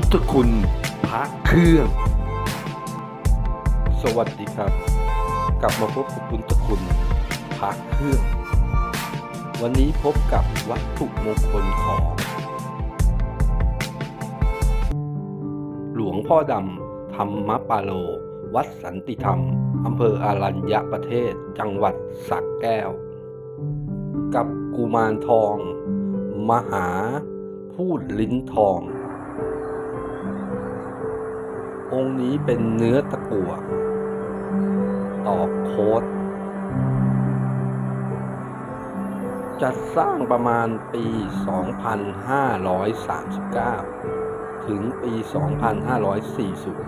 พุทธคุณพระเครื่อง สวัสดีครับ กลับมาพบกับพุทธคุณพระเครื่อง วันนี้พบกับวัตถุมงคลของ หลวงพ่อดำธรรมปาโล วัดสันติธรรมอำเภออารัญญประเทศจังหวัดสักแก้ว กับกุมารทอง มหาพูดลิ้นทอง องค์นี้เป็นเนื้อตะกั่วตอกโคดจัดสร้างประมาณปี 2539 ถึงปี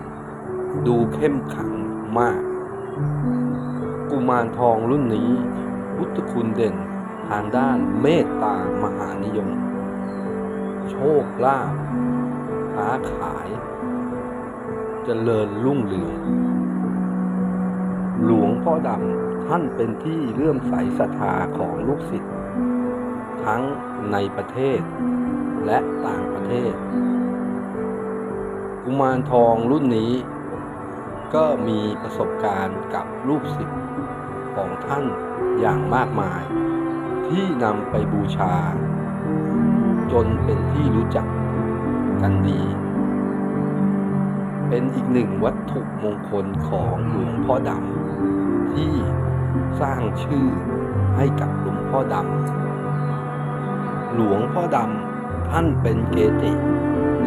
2540 ดูเข้มขังมาก กุมารทองรุ่นนี้พุทธคุณเด่นทางด้านเมตตามหานิยม โชคลาภค้าขาย เจริญรุ่งเรือง หลวงพ่อดำท่านเป็นที่เลื่อมใสศรัทธาของลูกศิษย์ทั้งในประเทศและต่างประเทศ กุมารทองรุ่นนี้ก็มีประสบการณ์กับลูกศิษย์ของท่านอย่างมากมาย ที่นำไปบูชา จนเป็นที่รู้จักกันดี เป็นอีกหนึ่งวัตถุมงคลของหลวงพ่อดำที่สร้างชื่อให้กับหลวงพ่อดำหลวงพ่อดำท่านเป็นเกจิ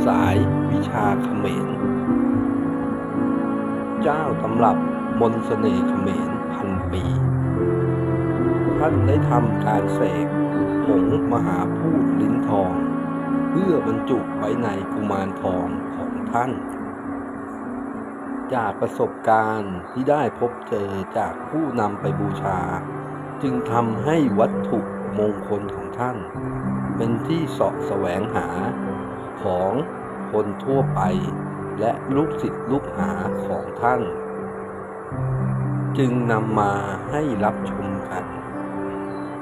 สายวิชาเขมร เจ้าตำรับมนต์เสน่ห์เขมรพันปี ท่านได้ทำการเสกผงมหาพูดลิ้นทอง เพื่อบรรจุไว้ในกุมารทองของท่าน จากประสบการณ์ที่ได้พบเจอจากผู้นำไปบูชา จึงทำให้วัตถุมงคลของท่าน เป็นที่เสาะแสวงหาของคนทั่วไป และลูกศิษย์ลูกหาของท่าน จึงนำมาให้รับชมกัน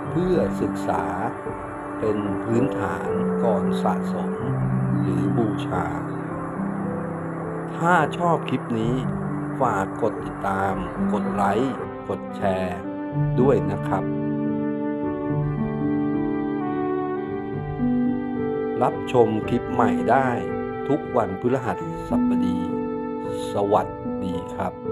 เพื่อศึกษาเป็นพื้นฐานก่อนสะสม หรือบูชา ถ้าชอบคลิปนี้ ฝากกดติดตาม กดไลค์ กดแชร์ ด้วยนะครับ รับชมคลิปใหม่ได้ทุกวันพฤหัสบดี สวัสดีครับ